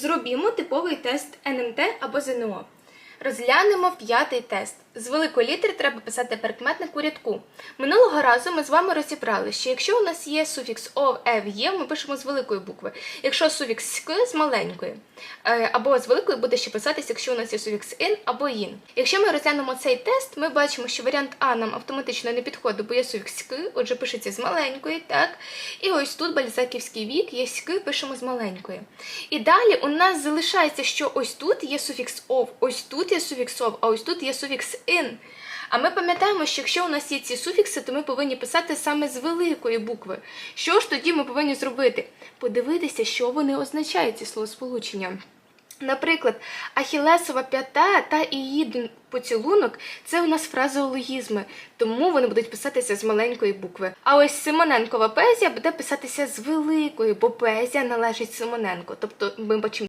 Зробімо типовий тест НМТ або ЗНО. Розглянемо п'ятий тест. З великої літери треба писати прикметник у рядку. Минулого разу ми з вами розібрали, що якщо у нас є суфікс ов, ев, є, ми пишемо з великої букви. Якщо суфікс sk з маленької. Е, Або з великої буде ще писатися, якщо у нас є суфікс ін або їн. Якщо ми розглянемо цей тест, ми бачимо, що варіант А нам автоматично не підходить, бо є суфікс к, отже, пишеться з маленької, так? І ось тут бальзаківський вік, є ськи, пишемо з маленької. І далі у нас залишається, що ось тут є суфікс ов, ось тут є суфікс ов, а ось тут є суфікс ин. А ми пам'ятаємо, що якщо у нас є ці суфікси, то ми повинні писати саме з великої букви. Що ж тоді ми повинні зробити? Подивитися, що вони означають, ці словосполучення. Наприклад, ахілесова п'ята та іїдин поцілунок це у нас фразеологізми, тому вони будуть писатися з маленької букви. А ось Симоненкова поезія буде писатися з великої, бо поезія належить Симоненко. Тобто ми бачимо